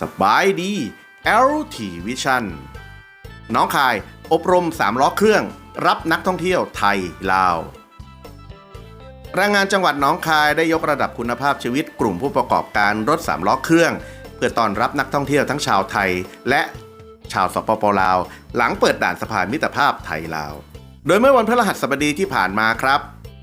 สบายดี LT Vision น้องคายอบรม 3 ล้อเครื่อง รับนักท่องเที่ยวไทยลาวแรงงานจังหวัดน้องคายได้ยกระดับคุณภาพชีวิตกลุ่มผู้ประกอบการรถ 3 ล้อเครื่อง เพื่อต้อนรับนักท่องเที่ยวทั้งชาวไทย และชาวสปปลาว หลังเปิดด่านสะพานมิตรภาพไทยลาว โดยเมื่อวันพฤหัสบดีที่ผ่านมาครับ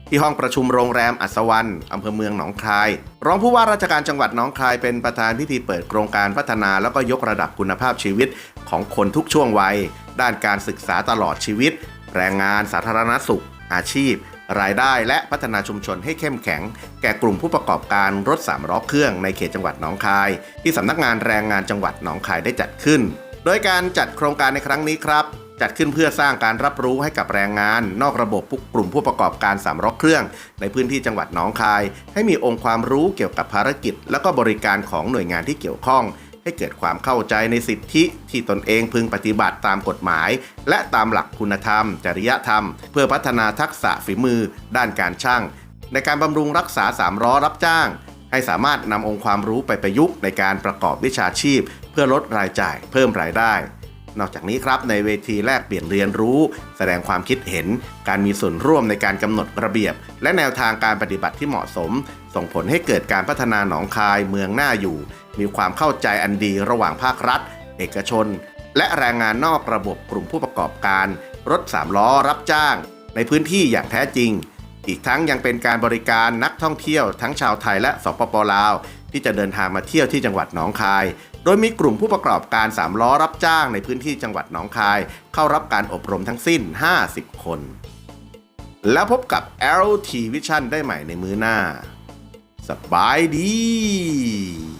ที่ห้องประชุมโรงแรมอัศวรรณอำเภอเมืองหนองคาย รองผู้ว่าราชการจังหวัดหนองคายเป็นประธานพิธีเปิดโครงการพัฒนาแล้วก็ยกระดับคุณภาพชีวิตของคนทุกช่วงวัย ด้านการศึกษาตลอดชีวิต แรงงานสาธารณสุข อาชีพ รายได้และพัฒนาชุมชนให้เข้มแข็ง แก่กลุ่มผู้ประกอบการรถสามล้อเครื่องในเขตจังหวัดหนองคาย ที่สำนักงานแรงงานจังหวัดหนองคายได้จัดขึ้น โดยการจัดโครงการในครั้งนี้ครับ จัดขึ้นเพื่อสร้างการรับรู้ให้กับแรงงาน นอกระบบผู้กลุ่มผู้ประกอบการสามล้อเครื่อง ในพื้นที่จังหวัดหนองคาย ให้มีองค์ความรู้เกี่ยวกับภารกิจ และก็บริการของหน่วยงานที่เกี่ยวข้อง ให้เกิดความเข้าใจในสิทธิที่ตนเองพึงปฏิบัติตามกฎหมาย และตามหลักคุณธรรม จริยธรรม เพื่อพัฒนาทักษะฝีมือ ด้านการช่าง ในการบำรุงรักษาสามล้อรับจ้างให้สามารถนำองค์ความรู้ไปประยุกต์ในการประกอบวิชาชีพ เพื่อลดรายจ่ายเพิ่มรายได้ นอกจากนี้ครับในเวทีแลกเปลี่ยนเรียนรู้ แสดงความคิดเห็น การมีส่วนร่วมในการกำหนดระเบียบ และแนวทางการปฏิบัติที่เหมาะสม ส่งผลให้เกิดการพัฒนาหนองคายเมืองหน้าอยู่ มีความเข้าใจอันดีระหว่างภาครัฐ เอกชน และแรงงานนอกระบบกลุ่มผู้ประกอบการ รถสามล้อรับจ้าง ในพื้นที่อย่างแท้จริง อีกทั้งยังเป็นการบริการนักท่องเที่ยวทั้งชาวไทยและสปปลาว ที่จะเดินทางมาเที่ยวที่จังหวัดหนองคาย โดยมีกลุ่มผู้ประกอบการ3ล้อรับจ้างในพื้นที่จังหวัดหนองคาย เข้ารับการอบรมทั้งสิ้น 50 คน แล้วพบกับ LT Vision ได้ใหม่ในมือหน้า สบายดี